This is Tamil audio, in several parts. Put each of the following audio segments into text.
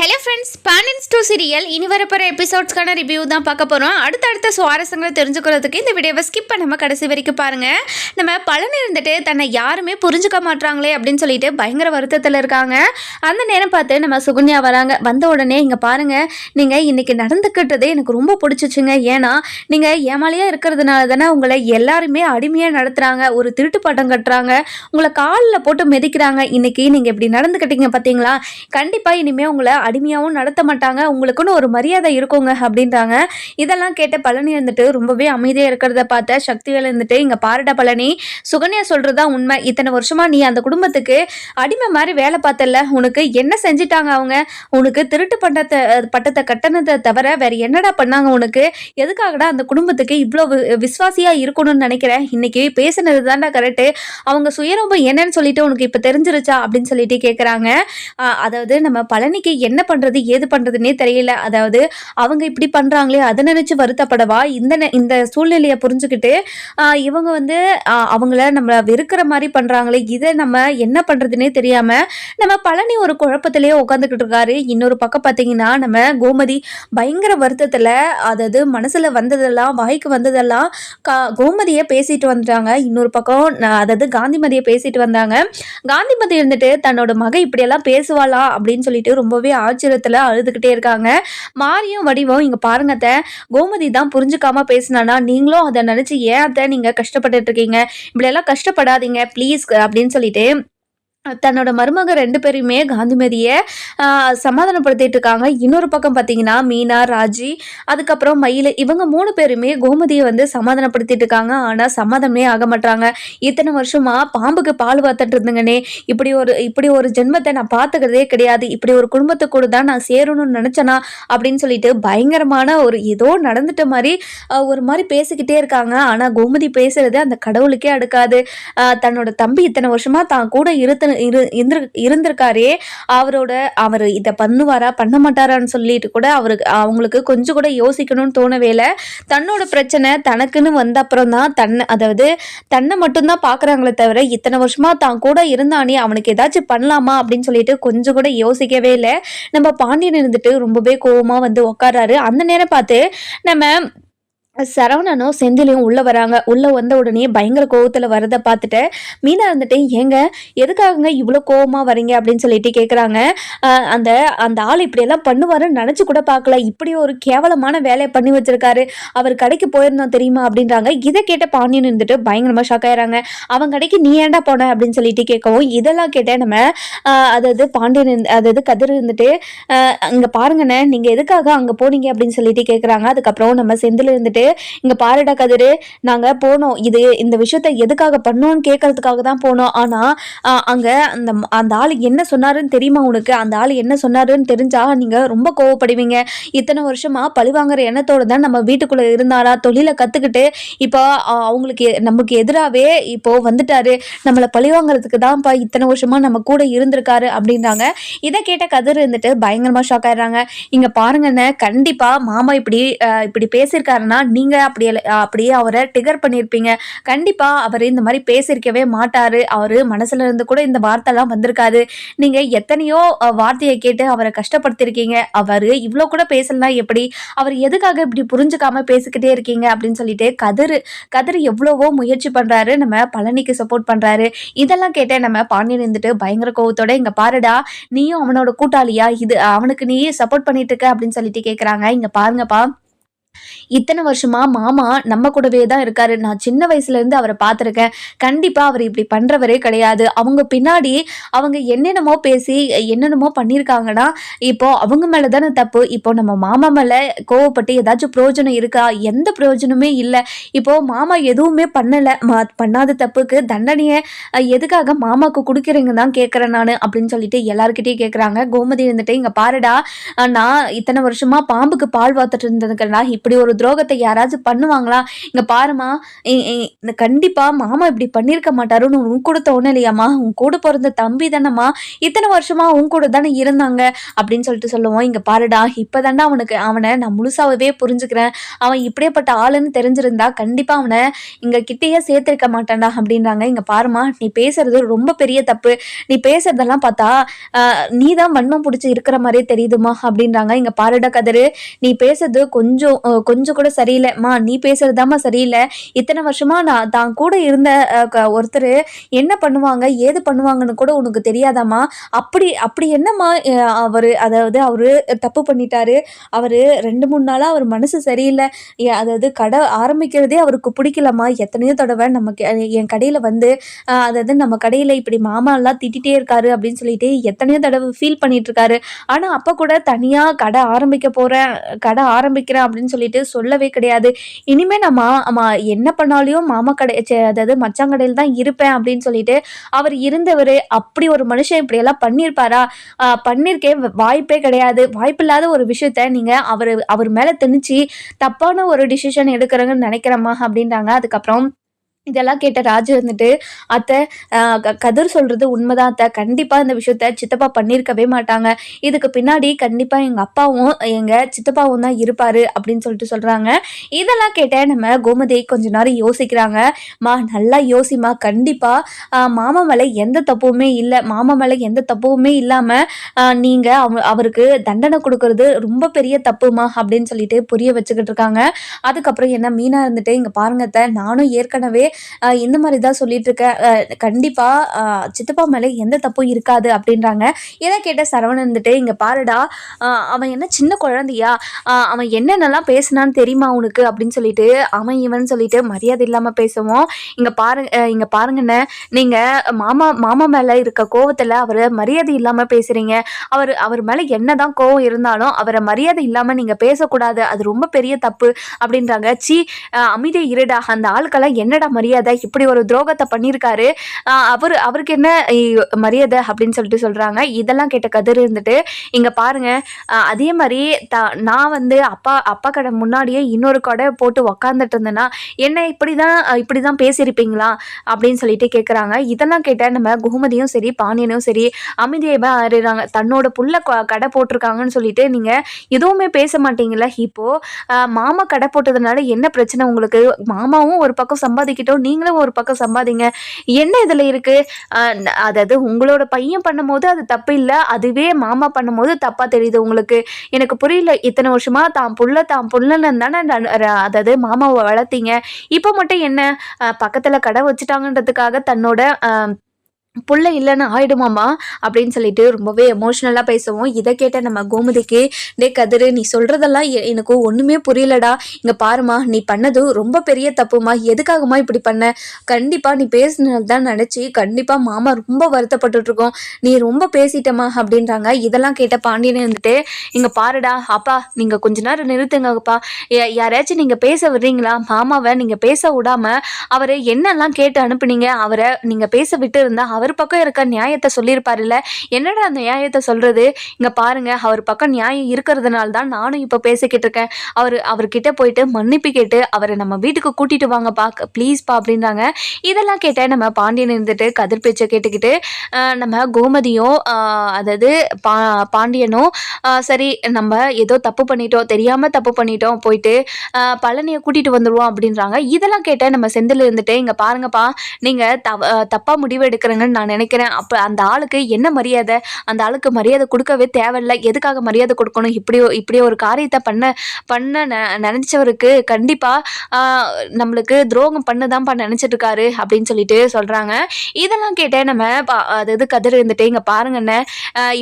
ஹலோ ஃப்ரெண்ட்ஸ் பேண்டன்ஸ் டூ சீரியல் இனி வரப்போகிற எபிசோட்ஸ்க்கான ரிவ்யூ தான் பார்க்க போகிறோம் அடுத்தடுத்த சுவாரஸ்யங்களை தெரிஞ்சுக்கிறதுக்கு இந்த வீடியோவை ஸ்கிப் பண்ணாமல் கடைசி வரைக்கும் பாருங்கள் நம்ம பலன் இருந்துட்டு தன்னை யாருமே புரிஞ்சுக்க மாட்றாங்களே அப்படின்னு சொல்லிட்டு பயங்கர வருத்தத்தில் இருக்காங்க. அந்த நேரம் பார்த்து நம்ம சுகன்யா வராங்க வந்த உடனே இங்கே பாருங்கள் நீங்கள் இன்றைக்கி நடந்துக்கிட்டதே எனக்கு ரொம்ப பிடிச்சிச்சுங்க. ஏன்னா நீங்கள் ஏமாலியாக இருக்கிறதுனால தானே உங்களை எல்லாருமே அடிமையாக நடத்துகிறாங்க ஒரு திருட்டு பட்டம் கட்டுறாங்க உங்களை காலில் போட்டு மிதிக்கிறாங்க. இன்றைக்கி நீங்கள் இப்படி நடந்துக்கிட்டீங்க பார்த்தீங்களா கண்டிப்பாக இனிமேல் உங்களை அடிமையாகவும் நடத்த மாட்டாங்க. உங்களுக்குன்னு ஒரு மரியாதை இருக்குங்க அப்படின்றாங்க. இதெல்லாம் கேட்ட பழனி இருந்துட்டு ரொம்பவே அமைதியாக இருக்கிறத பார்த்த சக்திவேல் இருந்துட்டு இங்கே பாருடா பழனி சுகன்யா சொல்கிறதா உண்மை. இத்தனை வருஷமாக நீ அந்த குடும்பத்துக்கு அடிமை மாதிரி வேலை பார்த்தல உனக்கு என்ன செஞ்சிட்டாங்க அவங்க? உனக்கு திருட்டு பட்டத்தை பட்டத்தை கட்டணத்தை தவிர வேற என்னடா பண்ணாங்க உனக்கு? எதுக்காகடா அந்த குடும்பத்துக்கு இவ்வளோ விஸ்வாசியாக இருக்கணும்னு நினைக்கிறேன்? இன்னைக்கு பேசுனது தான்டா கரெக்டு அவங்க சுயரூபம் என்னன்னு சொல்லிட்டு உனக்கு இப்போ தெரிஞ்சிருச்சா? அப்படின்னு சொல்லிட்டு கேட்குறாங்க அதாவது நம்ம பழனிக்கு என்ன என்ன பண்றது ஏது பண்றதுன்னே தெரியல. அதாவது அவங்க இப்படி பண்றாங்களே அதை நினைச்சு வருத்தப்படவா? இந்த நெ- இந்த சூழ்நிலையை புரிஞ்சுக்கிட்டு இவங்க வந்து அவங்கள நம்ம வெறுக்கிற மாதிரி பண்றாங்களே இதை நம்ம என்ன பண்றதுன்னே தெரியாம நம்ம பழனி ஒரு குழப்பத்திலேயே உட்காந்துக்கிட்டு இருக்காரு. இன்னொரு பக்கம் பார்த்தீங்கன்னா நம்ம கோமதி பயங்கர வருத்தத்தில் அதாவது மனசில் வந்ததெல்லாம் வாய்க்கு வந்ததெல்லாம் கா கோமதியை பேசிட்டு வந்துட்டாங்க. இன்னொரு பக்கம் அதாவது காந்திமதியை பேசிட்டு வந்தாங்க. காந்திமதி இருந்துட்டு தன்னோட மக இப்படியெல்லாம் பேசுவாளா? அப்படின்னு சொல்லிட்டு ரொம்பவே ஆச்சரியத்தில் அழுதுகிட்டே இருக்காங்க. மாரியும் வடிவம் இங்கே பாருங்க அத்தை கோமதி தான் புரிஞ்சுக்காம பேசினானா நீங்களும் அதை நினச்சி ஏன் அத்தை நீங்கள் கஷ்டப்பட்டுட்டு இருக்கீங்க? இப்படியெல்லாம் கஷ்டப்படாதீங்க ப்ளீஸ் அப்படின்னு சொல்லிட்டு தன்னோட மருமக ரெண்டு பேருமே காந்திமதியை சமாதானப்படுத்திட்டு இருக்காங்க. இன்னொரு பக்கம் பார்த்தீங்கன்னா மீனா ராஜி அதுக்கப்புறம் மயில் இவங்க மூணு பேருமே கோமதியை வந்து சமாதானப்படுத்திட்டு இருக்காங்க. ஆனால் சமாதானமே ஆக மாட்டாங்க இத்தனை வருஷமா பாம்புக்கு பால் வாத்துட்டு இருந்துங்கனே இப்படி ஒரு இப்படி ஒரு ஜென்மத்தை நான் பார்த்துக்கிறதே கிடையாது. இப்படி ஒரு குடும்பத்தை கூட தான் நான் சேரணும்னு நினச்சேனா அப்படின்னு சொல்லிட்டு பயங்கரமான ஒரு ஏதோ நடந்துட்ட மாதிரி ஒரு மாதிரி பேசிக்கிட்டே இருக்காங்க. ஆனால் கோமதி பேசுறது அந்த கடவுளுக்கே அடுக்காது. தன்னோட தம்பி இத்தனை வருஷமா தான் கூட இருத்து இரு இருந்திரு- இருந்திருக்காரே அவரோட அவர் இதை பண்ணுவாரா பண்ண மாட்டாரான்னு சொல்லிட்டு கூட அவருக்கு அவங்களுக்கு கொஞ்சம் கூட யோசிக்கணும்னு தோணவே இல்லை தன்னோட பிரச்சனை தனக்குன்னு வந்த அப்புறம் தான் தன்னை அதாவது தன்னை மட்டும்தான் பார்க்குறாங்களே தவிர இத்தனை வருஷமாக தான் கூட இருந்தானே அவனுக்கு ஏதாச்சும் பண்ணலாமா அப்படின்னு சொல்லிட்டு கொஞ்சம் கூட யோசிக்கவே இல்லை நம்ம பாண்டியன் இருந்துட்டு ரொம்பவே கோவமாக வந்து உட்காராரு அந்த நேரம் பார்த்து நம்ம சரவணனும் செந்திலையும் உள்ளே வராங்க. உள்ளே வந்த உடனே பயங்கர கோவத்தில் வரதை பார்த்துட்டு மீனா இருந்துட்டு ஏங்க எதுக்காகங்க இவ்வளோ கோவமாக வரீங்க? அப்படின்னு சொல்லிட்டு கேட்குறாங்க அந்த அந்த ஆள் இப்படியெல்லாம் பண்ணுவாருன்னு நினச்சி கூட பார்க்கல. இப்படி ஒரு கேவலமான வேலையை பண்ணி வச்சுருக்காரு. அவர் கடைக்கு போயிருந்தோம் தெரியுமா அப்படின்றாங்க. இதை கேட்ட பாண்டியன் இருந்துட்டு பயங்கரமாக ஷாக் ஆயிடுறாங்க அவன் கடைக்கு நீ ஏன்டா போன? அப்படின்னு சொல்லிட்டு கேட்கவும் இதெல்லாம் கேட்டேன் நம்ம அதாவது பாண்டியன் அதாவது கதிர் இருந்துட்டு இங்கே பாருங்கண்ணே நீங்கள் எதுக்காக அங்கே போனீங்க? அப்படின்னு சொல்லிட்டு கேட்குறாங்க அதுக்கப்புறம் நம்ம செந்தில் இருந்துட்டு இங்கே பாருடா கதிர் நாங்கள் போனோம். இது இந்த விஷயத்த எதுக்காக பண்ணோம்னு கேட்கறதுக்காக தான் போனோம். ஆனால் அங்கே அந்த அந்த ஆள் என்ன சொன்னாருன்னு தெரியுமா உனக்கு? அந்த ஆள் என்ன சொன்னாருன்னு தெரிஞ்சா நீங்கள் ரொம்ப கோவப்படுவீங்க. இத்தனை வருஷமா பழிவாங்குற எண்ணத்தோட தான் நம்ம வீட்டுக்குள்ளே இருந்தாரா? தொழிலை கற்றுக்கிட்டு இப்போ அவங்களுக்கு எ- நமக்கு எதிராகவே இப்போ வந்துட்டாரு. நம்மளை பழிவாங்குறதுக்கு தான்ப்பா இத்தனை வருஷமா நம்ம கூட இருந்திருக்காரு அப்படின்றாங்க. இதை கேட்ட கதிர் இருந்துட்டு பயங்கரமாக ஷாக் ஆயிடுறாங்க. இங்கே பாருங்கண்ணே கண்டிப்பாக மாமா இப்படி இப்படி பேசியிருக்காருன்னா நீங்கள் அப்படியே அப்படியே அவரை டிகர் பண்ணியிருப்பீங்க கண்டிப்பாக அவர் இந்த மாதிரி பேசியிருக்கவே மாட்டார். அவர் மனசுல இருந்து கூட இந்த வார்த்தைலாம் வந்திருக்காது. நீங்கள் எத்தனையோ வார்த்தையை கேட்டு அவரை கஷ்டப்படுத்திருக்கீங்க. அவர் இவ்வளோ கூட பேசலாம் எப்படி? அவர் எதுக்காக இப்படி புரிஞ்சுக்காம பேசிக்கிட்டே இருக்கீங்க? அப்படின்னு சொல்லிட்டு கதிர் கதிர் எவ்வளவோ முயற்சி பண்ணுறாரு நம்ம பழனிக்கு சப்போர்ட் பண்ணுறாரு இதெல்லாம் கேட்டே நம்ம பாண்டியன் இருந்துட்டு பயங்கர கோவத்தோட இங்கே பாருடா நீயும் அவனோட கூட்டாளியா? இது அவனுக்கு நீ சப்போர்ட் பண்ணிட்டு இருக்க அப்படின்னு சொல்லிட்டு கேட்குறாங்க இங்கே பாருங்கப்பா. இத்தனை வருஷமா மாமா நம்ம கூடவே தான் இருக்காரு. நான் சின்ன வயசுல இருந்து அவரை பார்த்துருக்கேன். கண்டிப்பா அவர் இப்படி பண்றவரே கிடையாது. அவங்க பின்னாடி அவங்க என்னென்னமோ பேசி என்னென்னமோ பண்ணியிருக்காங்கன்னா இப்போ அவங்க மேல தானே தப்பு. இப்போ நம்ம மாமா மேல கோவப்பட்டு ஏதாச்சும் பிரயோஜனம் இருக்கா? எந்த பிரயோஜனமே இல்லை. இப்போ மாமா எதுவுமே பண்ணல. மா பண்ணாத தப்புக்கு தண்டனையை எதுக்காக மாமாக்கு கொடுக்குறீங்க தான் கேட்குறேன் நான் அப்படின்னு சொல்லிட்டு எல்லாருக்கிட்டையும் கேட்குறாங்க கோமதி இருந்துட்டு இங்க பாருடா நான் இத்தனை வருஷமா பாம்புக்கு பால் வாத்துட்டு இருந்ததுக்கெல்லாம் இப்படி ஒரு துரோகத்தை யாராச்சும் பண்ணுவாங்களா? இங்கே பாருமா கண்டிப்பாக மாமா இப்படி பண்ணியிருக்க மாட்டாருன்னு உன் கூட தோணலையாம்மா? உன் கூட பிறந்த தம்பி தானம்மா? இத்தனை வருஷமா உன் கூட தானே இருந்தாங்க? அப்படின்னு சொல்லிட்டு சொல்லுவோம். இங்கே பாருடா இப்போ தாண்டா அவனுக்கு அவனை நான் முழுசாகவே புரிஞ்சுக்கிறேன். அவன் இப்படியேப்பட்ட ஆளுன்னு தெரிஞ்சிருந்தா கண்டிப்பாக அவனை இங்கே கிட்டேயே சேர்த்திருக்க மாட்டான்டா அப்படின்றாங்க. இங்கே பாருமா நீ பேசுறது ரொம்ப பெரிய தப்பு. நீ பேசுறதெல்லாம் பார்த்தா நீ தான் வன்மம் பிடிச்சி இருக்கிற மாதிரியே தெரியுதுமா அப்படின்றாங்க. இங்கே பாருடா கதரு நீ பேசுறது கொஞ்சம் கொஞ்சம் கூட சரியில்லைம்மா நீ பேசுறதாம்மா சரியில்லை. இத்தனை வருஷமா நான் தான் கூட இருந்த ஒருத்தர் என்ன பண்ணுவாங்க ஏது பண்ணுவாங்கன்னு கூட உனக்கு தெரியாதாம்மா. அப்படி அப்படி என்னம்மா அவர் அதாவது அவர் தப்பு பண்ணிட்டாரு. அவர் ரெண்டு மூணு நாளாக அவர் மனசு சரியில்லை. அதாவது கடை ஆரம்பிக்கிறதே அவருக்கு பிடிக்கலம்மா. எத்தனையோ தடவை நமக்கு என் கடையில் வந்து அதாவது நம்ம கடையில் இப்படி மாமாலாம் திட்டிகிட்டே இருக்காரு அப்படின்னு சொல்லிட்டு எத்தனையோ தடவை ஃபீல் பண்ணிட்டு இருக்காரு. ஆனால் அப்போ கூட தனியாக கடை ஆரம்பிக்க போகிறேன் கடை ஆரம்பிக்கிறேன் அப்படின்னு சொல்லி சொல்லிட்டு சொல்லவே கிடையாது. இனிமேல் நான் மா என்ன பண்ணாலையும் மாமா கடை அதாவது மச்சான் கடையில் தான் இருப்பேன் அப்படின்னு சொல்லிட்டு அவர் இருந்தவர் அப்படி ஒரு மனுஷன் இப்படியெல்லாம் பண்ணியிருப்பாரா? பண்ணியிருக்கே வாய்ப்பே கிடையாது. வாய்ப்பில்லாத ஒரு விஷயத்த நீங்கள் அவர் அவர் மேலே திணிச்சு தப்பான ஒரு டிசிஷன் எடுக்கிறேங்கன்னு நினைக்கிறேம்மா அப்படின்றாங்க. அதுக்கப்புறம் இதெல்லாம் கேட்ட ராஜு வந்துட்டு அத்தை கதிர் சொல்கிறது உண்மைதான் அத்தை. கண்டிப்பாக இந்த விஷயத்த சித்தப்பா பண்ணியிருக்கவே மாட்டாங்க. இதுக்கு பின்னாடி கண்டிப்பாக எங்கள் அப்பாவும் எங்கள் சித்தப்பாவும் தான் இருப்பார் அப்படின்னு சொல்லிட்டு சொல்கிறாங்க இதெல்லாம் கேட்ட நம்ம கோமதி கொஞ்ச நேரம் யோசிக்கிறாங்க. மா நல்லா யோசிமா கண்டிப்பாக மாமா மேலே எந்த தப்புமே இல்லை. மாமா மேலே எந்த தப்புமே இல்லாமல் நீங்கள் அவ அவருக்கு தண்டனை கொடுக்கறது ரொம்ப பெரிய தப்புமா? அப்படின்னு சொல்லிட்டு புரிய வச்சுக்கிட்டு இருக்காங்க. அதுக்கப்புறம் என்ன மீனாக இருந்துட்டு இங்கே பாருங்க நானும் ஏற்கனவே இந்த மாதிரி தான் சொல்லிட்டு இருக்கேன் கண்டிப்பாக சித்தப்பா மேலே எந்த தப்பும் இருக்காது அப்படின்றாங்க. இதை கேட்ட சரவணன் இருந்துட்டு இங்கே பாருடா அவன் என்ன சின்ன குழந்தையா? அவன் என்னென்னலாம் பேசினான்னு தெரியுமா உனக்கு? அப்படின்னு சொல்லிட்டு அவன் இவன் சொல்லிட்டு மரியாதை இல்லாமல் பேசுவோம். இங்கே பாருங்க இங்கே பாருங்கண்ணே நீங்கள் மாமா மாமா மேலே இருக்க கோவத்தில் அவரை மரியாதை இல்லாமல் பேசுகிறீங்க அவர் அவர் மேலே என்ன தான் கோவம் இருந்தாலும் அவரை மரியாதை இல்லாமல் நீங்கள் பேசக்கூடாது. அது ரொம்ப பெரிய தப்பு. அப்படின்றாங்க. சி அமைதியை இருடா அந்த ஆளுக்கெல்லாம் என்னடா மரியாதை இப்படி ஒரு துரோகத்தை பண்ணியிருக்காரு. அவர் அவருக்கு என்ன மரியாதை அப்படின்னு சொல்லிட்டு சொல்கிறாங்க இதெல்லாம் கேட்ட கதிர் இருந்துட்டு இங்கே பாருங்கள் அதே மாதிரி த நான் வந்து அப்பா அப்பா கடை முன்னாடியே இன்னொரு கடை போட்டு உக்காந்துட்டு இருந்தேன்னா என்ன இப்படி தான் இப்படி தான் பேசியிருப்பீங்களா? அப்படின்னு சொல்லிட்டு கேட்குறாங்க இதெல்லாம் கேட்டால் நம்ம குகுமதியும் சரி பாண்டியனும் சரி அமைதியாக அறிறாங்க தன்னோட புள்ள கடை போட்டிருக்காங்கன்னு சொல்லிட்டு நீங்கள் எதுவுமே பேச மாட்டீங்களா இப்போது மாமா கடை போட்டதுனால என்ன பிரச்சனை உங்களுக்கு? மாமாவும் ஒரு பக்கம் சம்பாதிக்கிட்டு இருக்கட்டும் நீங்களும் ஒரு பக்கம் சம்பாதிங்க. என்ன இதில் இருக்குது அதாவது உங்களோட பையன் பண்ணும்போது அது தப்பு இல்லை. அதுவே மாமா பண்ணும்போது தப்பாக தெரியுது உங்களுக்கு. எனக்கு புரியல. இத்தனை வருஷமாக தான் புள்ள தான் புள்ளன்னு தானே அதாவது மாமாவை வளர்த்தீங்க. இப்போ மட்டும் என்ன? பக்கத்தில் கடை வச்சுட்டாங்கன்றதுக்காக தன்னோட புள்ள இல்லைன்னு ஆயிடுமாமா அப்படின்னு சொல்லிட்டு ரொம்பவே எமோஷ்னலாக பேசுவோம். இதை கேட்ட நம்ம கோமதிக்கு டே கதிரு நீ சொல்கிறதெல்லாம் எனக்கு ஒன்றுமே புரியலடா. இங்கே பாருமா நீ பண்ணது ரொம்ப பெரிய தப்புமா எதுக்காகமா இப்படி பண்ண? கண்டிப்பாக நீ பேசினது தான் நினச்சி கண்டிப்பாக மாமா ரொம்ப வருத்தப்பட்டுட்ருக்கோம். நீ ரொம்ப பேசிட்டமா அப்படின்றாங்க. இதெல்லாம் கேட்ட பாண்டியனே வந்துட்டு இங்கே பாருடா அப்பா நீங்கள் கொஞ்ச நேரம் நிறுத்துங்கப்பா. யாராச்சும் நீங்கள் பேச விடுறீங்களா? மாமாவை நீங்கள் பேச விடாமல் அவரை என்னெல்லாம் கேட்டு அனுப்புனீங்க? அவரை நீங்கள் பேச விட்டு இருந்தால் அவர் பக்கம் இருக்க நியாயத்தை சொல்லியிருப்பாருல்ல. என்னடா அந்த நியாயத்தை சொல்கிறது இங்கே பாருங்கள் அவர் பக்கம் நியாயம் இருக்கிறதுனால தான் நானும் இப்போ பேசிக்கிட்டு இருக்கேன். அவர் அவர்கிட்ட போயிட்டு மன்னிப்பு கேட்டு அவரை நம்ம வீட்டுக்கு கூட்டிகிட்டு வாங்கப்பா ப்ளீஸ்ப்பா அப்படின்றாங்க. இதெல்லாம் கேட்டேன் நம்ம பாண்டியன் இருந்துட்டு கதிர் பேச்சை கேட்டுக்கிட்டு நம்ம கோமதியும் அதாவது பா பாண்டியனும் சரி நம்ம ஏதோ தப்பு பண்ணிட்டோம் தெரியாமல் தப்பு பண்ணிட்டோம் போயிட்டு பழனியை கூட்டிகிட்டு வந்துடுவோம் அப்படின்றாங்க. இதெல்லாம் கேட்டேன் நம்ம செந்தில் இருந்துட்டு இங்கே பாருங்கப்பா நீங்கள் தவ தப்பாக முடிவு எடுக்கிறேங்க நான் நினைக்கிறேன். அப்போ அந்த ஆளுக்கு என்ன மரியாதை? அந்த ஆளுக்கு மரியாதை கொடுக்கவே தேவையில்லை. எதுக்காக மரியாதை கொடுக்கணும்? இப்படியோ இப்படியோ ஒரு காரியத்தை பண்ண பண்ண நினச்சவருக்கு கண்டிப்பாக நம்மளுக்கு துரோகம் பண்ணதான்ப்பா நினச்சிட்டு இருக்காரு அப்படின்னு சொல்லிட்டு சொல்கிறாங்க இதெல்லாம் கேட்டேன் நம்ம அது இது கதிர் இருந்துட்டு இங்கே பாருங்கண்ணே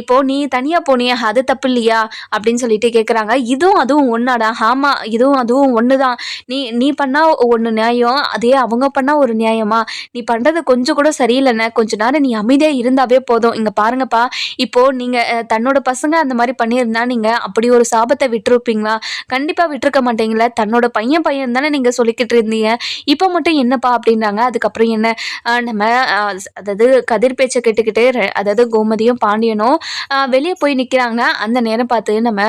இப்போ நீ தனியாக போனியா அது தப்பு இல்லையா? அப்படின்னு சொல்லிட்டு கேட்குறாங்க இதுவும் அதுவும் ஒன்றாடா ஆமாம் இதுவும் அதுவும் ஒன்று தான் நீ நீ பண்ணால் ஒன்று நியாயம் அதே அவங்க பண்ணால் ஒரு நியாயமா? நீ பண்ணுறது கொஞ்சம் கூட சரியில்லைண்ணே. கொஞ்சம் நேரம் நீ அமைதியாக இருந்தாவே போதும். இங்கே பாருங்கப்பா இப்போது நீங்கள் தன்னோட பசங்க அந்த மாதிரி பண்ணியிருந்தா நீங்கள் அப்படி ஒரு சாபத்தை விட்டுருப்பீங்களா? கண்டிப்பாக விட்டுருக்க மாட்டீங்களா. தன்னோட பையன் பையன் தானே நீங்கள் சொல்லிக்கிட்டு இருந்தீங்க. இப்போ மட்டும் என்னப்பா அப்படின்றாங்க அதுக்கப்புறம் என்ன நம்ம அதாவது கதிர் பேச்சை கேட்டுக்கிட்டு அதாவது கோமதியும் பாண்டியனும் வெளியே போய் நிற்கிறாங்க அந்த நேரம் பார்த்து நம்ம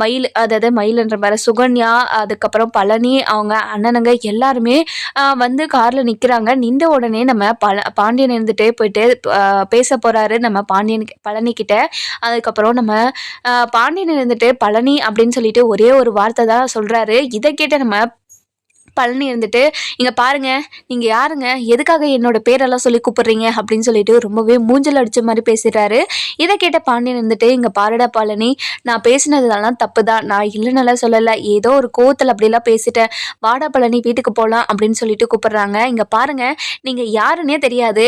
மயில் அதாவது மயில்ன்ற மாதிரி சுகன்யா அதுக்கப்புறம் பழனி அவங்க அண்ணனுங்க எல்லாருமே வந்து காரில் நிற்கிறாங்க நின்ற உடனே நம்ம பல பாண்டியன் இருந்துகிட்டே போயிட்டு பேச போகிறாரு நம்ம பாண்டியன் பழனிக்கிட்ட அதுக்கப்புறம் நம்ம பாண்டியன் இருந்துட்டு பழனி அப்படின்னு சொல்லிட்டு ஒரே ஒரு வார்த்தை தான் சொல்கிறாரு இதை கேட்ட நம்ம பழனி இருந்துட்டு இங்கே பாருங்க நீங்கள் யாருங்க? எதுக்காக என்னோட பேரெல்லாம் சொல்லி கூப்பிடுறீங்க? அப்படின்னு சொல்லிட்டு ரொம்பவே மூஞ்சல் அடிச்ச மாதிரி பேசுகிறாரு இதை கேட்ட பாண்டியன் இருந்துட்டு இங்கே பாருடா பழனி நான் பேசினதெல்லாம் தப்பு தான் நான் இல்லைன்னெல்லாம் சொல்லலை. ஏதோ ஒரு கோவத்தில் அப்படிலாம் பேசிட்டேன். வாடா பழனி வீட்டுக்கு போகலாம் அப்படின்னு சொல்லிட்டு கூப்பிடுறாங்க. இங்கே பாருங்க நீங்கள் யாருன்னே தெரியாது.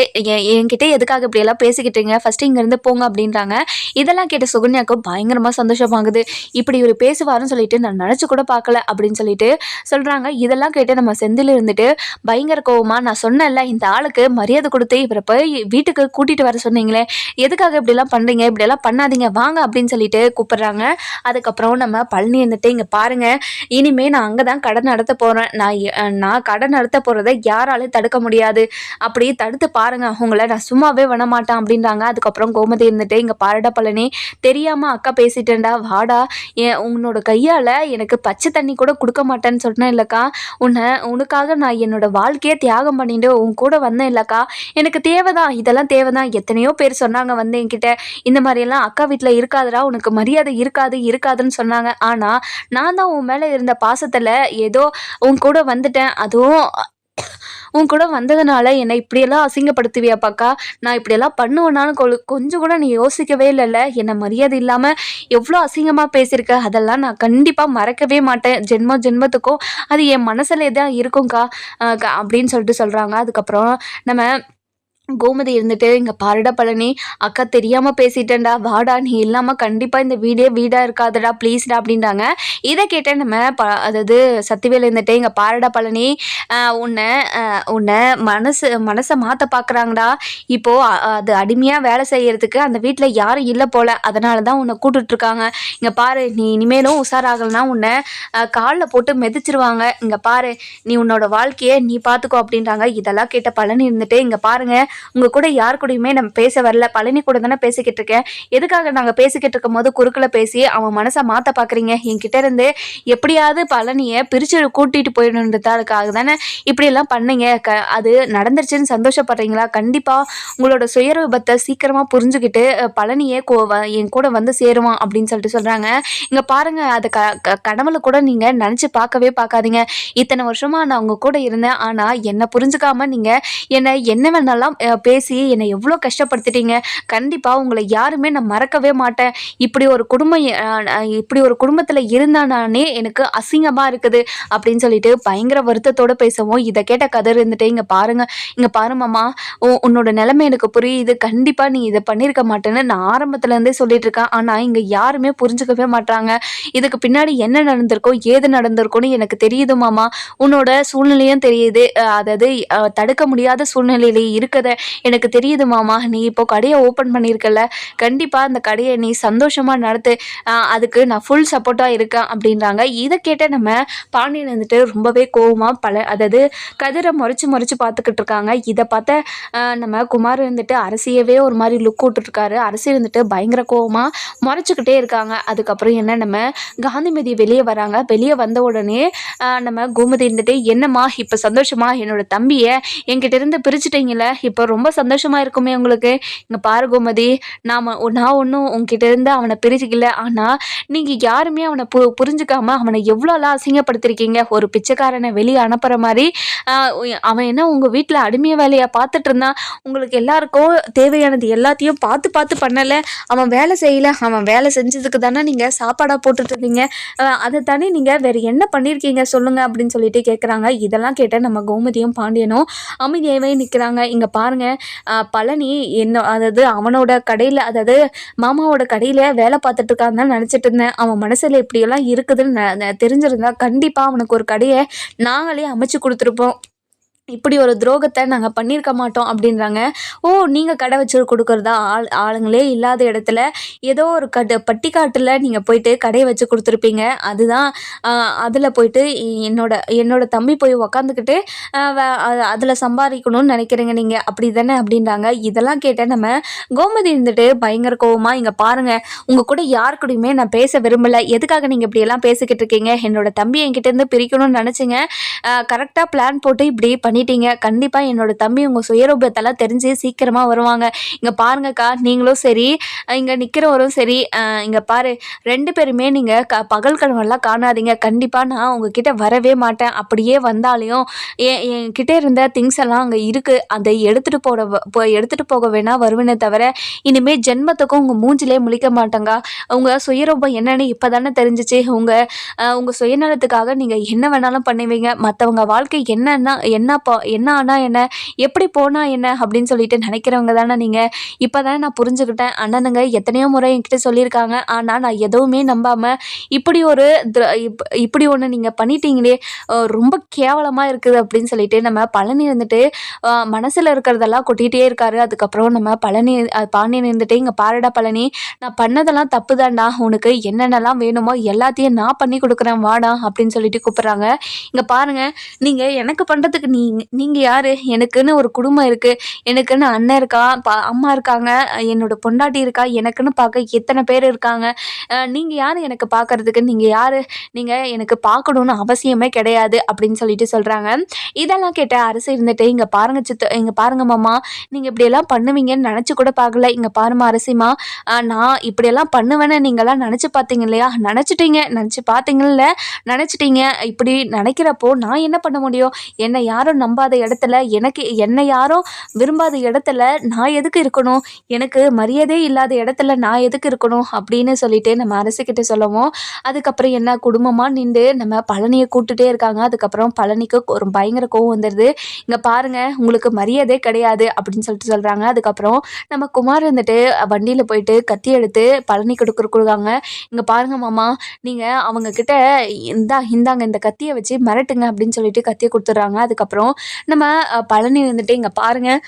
என்கிட்ட எதுக்காக இப்படியெல்லாம் பேசிக்கிட்டீங்க? ஃபஸ்ட்டு இங்கேருந்து போங்க அப்படின்றாங்க. இதெல்லாம் கேட்ட சுகன்யாவுக்கு பயங்கரமாக சந்தோஷமாகுது. இப்படி ஒரு பேசுவாருன்னு சொல்லிட்டு நான் நினச்சி கூட பார்க்கல அப்படின்னு சொல்லிட்டு சொல்கிறாங்க இதெல்லாம் கேட்டு நம்ம செந்தில் இருந்துட்டு பயங்கர கோவமாக நான் சொன்னேன்ல இந்த ஆளுக்கு மரியாதை கொடுத்து இவரை போய் வீட்டுக்கு கூட்டிகிட்டு வர சொன்னீங்களே எதுக்காக இப்படிலாம் பண்ணுறீங்க இப்படியெல்லாம் பண்ணாதீங்க வாங்க அப்படின்னு சொல்லிட்டு கூப்பிட்றாங்க. அதுக்கப்புறம் நம்ம பழனி இருந்துட்டு இங்கே பாருங்க இனிமே நான் அங்கே தான் கடன் நடத்த போகிறேன் நான் நான் கடன் நடத்த போகிறத யாராலும் தடுக்க முடியாது. அப்படி தடுத்து பாருங்க உங்களை நான் சும்மாவே விட மாட்டேன் அப்படின்றாங்க. அதுக்கப்புறம் கோமதி இருந்துட்டு இங்கே பாருடா பழனி தெரியாமல் அக்கா பேசிட்டேன்டா வாடா. என் உன்னோட கையால் எனக்கு பச்சை தண்ணி கூட கொடுக்க மாட்டேன்னு சொன்னேன் இல்லைக்கா. உன்னை உனக்காக நான் என்னோட வாழ்க்கையே தியாகம் பண்ணிட்டு உன் கூட வந்தேன் இல்லைக்கா. எனக்கு தேவைதான். இதெல்லாம் தேவைதான். எத்தனையோ பேர் சொன்னாங்க வந்து என்கிட்ட இந்த மாதிரியெல்லாம் அக்கா வீட்டில் இருக்காதுடா. உனக்கு மரியாதை இருக்காது இருக்காதுன்னு சொன்னாங்க. ஆனால் நான் தான் உன் மேலே இருந்த பாசத்தில் ஏதோ உன் கூட வந்துட்டேன். அதுவும் உன் கூட வந்ததுனால என்னை இப்படியெல்லாம் அசிங்கப்படுத்துவியாப்பாக்கா நான் இப்படியெல்லாம் பண்ணுவேனான்னு கொ கொஞ்சம் கூட நீ யோசிக்கவே இல்லைல்ல? என்னை மரியாதை இல்லாமல் எவ்வளோ அசிங்கமாக பேசியிருக்க? அதெல்லாம் நான் கண்டிப்பாக மறக்கவே மாட்டேன். ஜென்ம ஜென்மத்துக்கும் அது என் மனசில் தான் இருக்கும்க்கா? அப்படின்னு சொல்லிட்டு சொல்கிறாங்க அதுக்கப்புறம் நம்ம கோமதி இருந்துட்டு இங்கே பாருடா பழனி அக்கா தெரியாமல் பேசிட்டேன்டா வாடா நீ இல்லாமல் கண்டிப்பாக இந்த வீடே வீடாக இருக்காதுடா ப்ளீஸ்டா அப்படின்றாங்க. இதை கேட்ட நம்ம ப அதாவது சத்திவேல் இருந்துட்டு இங்கே பாருடா பழனி உன்னை உன்னை மனசு மனசை மாற்ற பார்க்குறாங்கடா இப்போது அது அடிமையாக வேலை செய்கிறதுக்கு அந்த வீட்டில் யாரும் இல்லை போல் அதனால தான் உன்னை கூட்டுட்ருக்காங்க. இங்கே பாரு நீ இனிமேலும் உஷாராகலைன்னா உன்னை காலில் போட்டு மிதிச்சிருவாங்க. இங்கே பாரு நீ உன்னோட வாழ்க்கையை நீ பார்த்துக்கோ அப்படின்றாங்க. இதெல்லாம் கேட்ட பழனி இருந்துட்டு இங்கே பாருங்கள் உங்கள் கூட யார் கூடயுமே நம்ம பேச வரல. பழனி கூட தானே பேசிக்கிட்டு இருக்கேன். எதுக்காக நாங்கள் பேசிக்கிட்டு இருக்கும் போது குறுக்கில் பேசி அவன் மனசை மாற்ற பார்க்குறீங்க என்கிட்ட இருந்து எப்படியாவது பழனியை பிரித்து கூட்டிகிட்டு போயிடணுன்றதுக்காக தானே இப்படியெல்லாம் பண்ணீங்க. க அது நடந்துருச்சுன்னு சந்தோஷப்படுறீங்களா? கண்டிப்பாக உங்களோட சுய விபத்தை சீக்கிரமாக புரிஞ்சுக்கிட்டு பழனியே கோ வ- என் கூட வந்து சேருவான் அப்படின்னு சொல்லிட்டு சொல்கிறாங்க இங்கே பாருங்கள் அதை க க- கனவுல கூட நீங்கள் நினச்சி பார்க்கவே பார்க்காதீங்க. இத்தனை வருஷமாக நான் உங்கள் கூட இருந்தேன். ஆனால் என்னை புரிஞ்சுக்காம நீங்கள் என்னை என்ன வேணாலும் பேசி என்னை எவ்வளோ கஷ்டப்படுத்திட்டீங்க. கண்டிப்பாக உங்களை யாருமே நான் மறக்கவே மாட்டேன். இப்படி ஒரு குடும்பம் இப்படி ஒரு குடும்பத்தில் இருந்தானே எனக்கு அசிங்கமாக இருக்குது. அப்படின்னு சொல்லிட்டு பயங்கர வருத்தத்தோடு பேசவும் இதை கேட்ட கதர் இருந்துட்டு இங்கே பாருங்கள் இங்கே பாருமாம்மா உ- உன்னோட நிலைமை எனக்கு புரியுது. கண்டிப்பாக நீ இதை பண்ணியிருக்க மாட்டேன்னு நான் ஆரம்பத்துலேருந்தே சொல்லிட்டு இருக்கேன். ஆனால் இங்கே யாருமே புரிஞ்சுக்கவே மாட்டாங்க இதுக்கு பின்னாடி என்ன நடந்திருக்கோ ஏது நடந்திருக்கோன்னு எனக்கு தெரியுது மாமா. உன்னோட சூழ்நிலையும் தெரியுது. அதாவது தடுக்க முடியாத சூழ்நிலையில இருக்கத. எனக்கு தெரியுது மாமா நீ இப்போ கடையை ஓப்பன் பண்ணியிருக்கல கண்டிப்பாக அந்த கடையை நீ சந்தோஷமாக நடத்து. அதுக்கு நான் ஃபுல் சப்போர்ட்டாக இருக்கேன் அப்படின்றாங்க. இதை கேட்ட நம்ம பாண்டியன் வந்துட்டு ரொம்பவே கோவமாக பல அதாவது கதிரை முறைச்சி முறைச்சி பார்த்துக்கிட்டு இருக்காங்க. இதை பார்த்த நம்ம குமார் வந்துட்டு அரசியவே ஒரு மாதிரி லுக் விட்டுருக்காரு அரசி வந்துட்டு பயங்கர கோவமாக முறைச்சிக்கிட்டே இருக்காங்க. அதுக்கப்புறம் என்ன நம்ம காந்திமதி வெளியே வராங்க. வெளியே வந்த உடனே நம்ம கோமதி இருந்துட்டு என்னம்மா இப்போ சந்தோஷமா என்னோட தம்பியை என்கிட்ட இருந்து பிரிச்சுட்டீங்களே இப்போ ரொம்ப சந்தோஷமா இருக்குமே உங்களுக்கு. இங்கே பாரு கோமதி நாம நான் ஒன்றும் உங்ககிட்ட இருந்து அவனை பிரிச்சுக்கல. ஆனால் நீங்கள் யாருமே அவனை பு புரிஞ்சுக்காம அவனை எவ்வளோலாம் அசிங்கப்படுத்திருக்கீங்க? ஒரு பிச்சைக்காரனை வெளியே அனுப்புகிற மாதிரி அவன் என்ன உங்கள் வீட்டில் அடிமைய வேலையை பார்த்துட்டு இருந்தான்? உங்களுக்கு எல்லாருக்கும் தேவையானது எல்லாத்தையும் பார்த்து பார்த்து பண்ணலை. அவன் வேலை செய்யல. அவன் வேலை செஞ்சதுக்கு தானே நீங்கள் சாப்பாடாக போட்டுட்டு இருந்தீங்க. அதை தானே நீங்கள் வேறு என்ன பண்ணியிருக்கீங்க சொல்லுங்க அப்படின்னு சொல்லிட்டு கேட்குறாங்க இதெல்லாம் கேட்ட நம்ம கோமதியும் பாண்டியனும் அமைதியாகவே நிற்கிறாங்க இங்கே பாருங்க அஹ் பழனி என்ன அதாவது அவனோட கடையில் அதாவது மாமாவோட கடையில் வேலை பார்த்துட்டு இருக்கான்னு தான் நினச்சிட்டு இருந்தேன். அவன் மனசில் இப்படியெல்லாம் இருக்குதுன்னு தெரிஞ்சிருந்தா கண்டிப்பாக அவனுக்கு ஒரு கடையை நாங்களே அமைச்சு கொடுத்துருப்போம். இப்படி ஒரு துரோகத்தை நாங்கள் பண்ணியிருக்க மாட்டோம் அப்படின்றாங்க. ஓ நீங்கள் கடை வச்சு கொடுக்குறதா? ஆள் ஆளுங்களே இல்லாத இடத்துல ஏதோ ஒரு கட்டு பட்டிக்காட்டில் நீங்கள் போயிட்டு கடையை வச்சு கொடுத்துருப்பீங்க. அதுதான் அதில் போயிட்டு என்னோட என்னோட தம்பி போய் உக்காந்துக்கிட்டு அதில் சம்பாதிக்கணும்னு நினைக்கிறீங்க நீங்கள் அப்படி தானே அப்படின்றாங்க. இதெல்லாம் கேட்ட நம்ம கோமதி இருந்துட்டு பயங்கர கோவமாக இங்கே பாருங்கள் உங்கள் கூட யார் கூடயுமே நான் பேச விரும்பலை. எதுக்காக நீங்கள் இப்படியெல்லாம் பேசிக்கிட்டு இருக்கீங்க? என்னோட தம்பி என்கிட்டேருந்து பிரிக்கணும்னு நினச்சிங்க. கரெக்டாக பிளான் போட்டு இப்படி பண்ணிட்டீங்க. கண்டிப்பாக என்னோட தம்பி உங்கள் சுயரூபத்தெல்லாம் தெரிஞ்சு சீக்கிரமாக வருவாங்க. இங்கே பாருங்கக்கா நீங்களும் சரி இங்கே நிற்கிறவரும் சரி இங்கே பாரு ரெண்டு பேருமே நீங்கள் க பகல் கனவெல்லாம் காணாதீங்க. கண்டிப்பாக நான் உங்ககிட்ட வரவே மாட்டேன். அப்படியே வந்தாலையும் என் என்கிட்ட இருந்த திங்ஸ் எல்லாம் அங்கே இருக்குது அதை எடுத்துகிட்டு போட எடுத்துகிட்டு போக வேணால் வருவேனே தவிர இனிமேல் ஜென்மத்துக்கும் உங்கள் மூஞ்சிலே முழிக்க மாட்டேங்க. உங்கள் சுயரூபம் என்னன்னு இப்போ தானே தெரிஞ்சிச்சு உங்கள் உங்கள் சுயநலத்துக்காக நீங்கள் என்ன வேணாலும் பண்ணுவீங்க. மற்றவங்க வாழ்க்கை என்னன்னா என்ன போ என்ன ஆனால் என்ன எப்படி போனால் என்ன அப்படின்னு சொல்லிட்டு நினைக்கிறவங்க தானே நீங்கள் இப்போ தானே நான் புரிஞ்சுக்கிட்டேன். அண்ணனுங்க எத்தனையோ முறை என்கிட்ட சொல்லியிருக்காங்க. ஆனால் நான் எதுவுமே நம்பாமல் இப்படி ஒரு இப்படி ஒன்று நீங்கள் பண்ணிட்டீங்களே ரொம்ப கேவலமாக இருக்குது அப்படின்னு சொல்லிட்டு நம்ம பழனி இருந்துட்டு மனசில் இருக்கிறதெல்லாம் கொட்டிகிட்டே இருக்காரு. அதுக்கப்புறம் நம்ம பழனி பாண்டியன் இருந்துட்டு இங்கே பாருடா பழனி நான் பண்ணதெல்லாம் தப்பு தான்டா உனக்கு என்னென்னலாம் வேணுமோ எல்லாத்தையும் நான் பண்ணி கொடுக்குறேன். வாடா அப்படின்னு சொல்லிட்டு கூப்பிட்றாங்க. இங்கே பாருங்கள் நீங்கள் எனக்கு பண்ணுறதுக்கு நீ நீங்கள் யார்? எனக்குன்னு ஒரு குடும்பம் இருக்குது எனக்குன்னு அண்ணன் இருக்கா? பா அம்மா இருக்காங்க. என்னோட பொண்டாட்டி இருக்கா? எனக்குன்னு பார்க்க எத்தனை பேர் இருக்காங்க? நீங்கள் யார் எனக்கு பார்க்குறதுக்கு நீங்கள் யார்? நீங்கள் எனக்கு பார்க்கணுன்னு அவசியமே கிடையாது அப்படின்னு சொல்லிட்டு சொல்கிறாங்க இதெல்லாம் கேட்ட அரசு இருந்துட்டு இங்கே பாருங்க சித்த இங்கே பாருங்க மாமா. நீங்கள் இப்படியெல்லாம் பண்ணுவீங்கன்னு நினச்சி கூட பார்க்கல இங்கே பாருமா அரசிமா நான் இப்படியெல்லாம் பண்ணுவேன்னு நீங்களாம் நினச்சி பார்த்தீங்க இல்லையா? நினச்சிட்டீங்க. நினச்சி பார்த்தீங்கல்ல நினச்சிட்டீங்க. இப்படி நினைக்கிறப்போ நான் என்ன பண்ண முடியும்? என்னை யாரும் நம்பாத இடத்துல எனக்கு என்னை யாரும் விரும்பாத இடத்துல நான் எதுக்கு இருக்கணும்? எனக்கு மரியாதை இல்லாத இடத்துல நான் எதுக்கு இருக்கணும்? அப்படின்னு சொல்லிட்டு நம்ம அரசுக்கிட்ட சொல்லவும் அதுக்கப்புறம் என்ன குடும்பமாக நின்று நம்ம பழனியை கூட்டுட்டே இருக்காங்க. அதுக்கப்புறம் பழனிக்கு ஒரு பயங்கர கோவம் வந்துடுது இங்கே பாருங்கள் உங்களுக்கு மரியாதை கிடையாது அப்படின்னு சொல்லிட்டு சொல்கிறாங்க அதுக்கப்புறம் நம்ம குமார் வந்துட்டு வண்டியில் போயிட்டு கத்தி எடுத்து பழனி கொடுக்குற கொடுக்காங்க. இங்கே பாருங்கள் மாமா நீங்கள் அவங்கக்கிட்ட இந்தா இந்தாங்க இந்த கத்தியை வச்சு மிரட்டுங்க அப்படின்னு சொல்லிட்டு கத்தியை கொடுத்துட்றாங்க. அதுக்கப்புறம் நம்ம பழனி வந்துட்டு இங்கே பாருங்கள்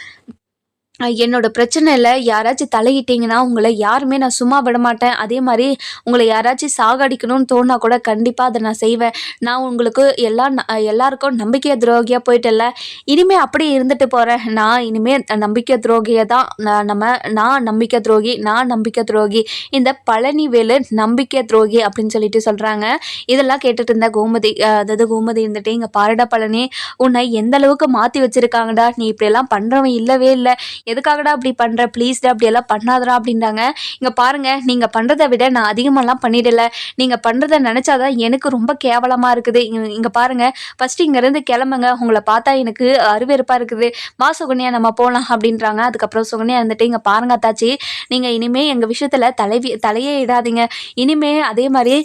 என்னோட பிரச்சனையில் யாராச்சும் தலையிட்டீங்கன்னா உங்களை யாருமே நான் சும்மா விட மாட்டேன். அதே மாதிரி உங்களை யாராச்சும் சாகடிக்கணும்னு தோணா கூட கண்டிப்பாக அதை நான் செய்வேன். நான் உங்களுக்கு எல்லா எல்லாருக்கும் நம்பிக்கை துரோகியாக போயிட்டல இனிமேல் அப்படி இருந்துட்டு போகிறேன் நான் இனிமேல் நம்பிக்கை துரோகியை தான் நான் நம்ம நான் நம்பிக்கை துரோகி நான் நம்பிக்கை துரோகி இந்த பழனிவேலு நம்பிக்கை துரோகி அப்படின்னு சொல்லிட்டு சொல்கிறாங்க இதெல்லாம் கேட்டுட்டு இருந்த கோமதி அதாவது கோமதி இருந்துட்டு இங்கே பாருடா பழனி உன்னை எந்த அளவுக்கு மாற்றி வச்சுருக்காங்கடா. நீ இப்படியெல்லாம் பண்ணுறவன் இல்லவே இல்லை. எதுக்காகடா அப்படி பண்ணுற ப்ளீஸ்டா அப்படியெல்லாம் பண்ணாதடா அப்படின்றாங்க. இங்கே பாருங்கள் நீங்கள் பண்ணுறதை விட நான் அதிகமாகலாம் பண்ணிடல. நீங்கள் பண்ணுறதை நினச்சாதான் எனக்கு ரொம்ப கேவலமாக இருக்குது. இங்கே பாருங்கள் ஃபஸ்ட்டு இங்கேருந்து கிளம்புங்க. உங்களை பார்த்தா எனக்கு அருவெருப்பாக இருக்குது. வா சுகன்யா நம்ம போகலாம் அப்படின்றாங்க. அதுக்கப்புறம் சுகன்யா இருந்துட்டு இங்கே பாருங்க தாச்சி நீங்கள் இனிமேல் எங்கள் விஷயத்தில் தலைவி தலையே இடாதீங்க. இனிமேல் அதே மாதிரி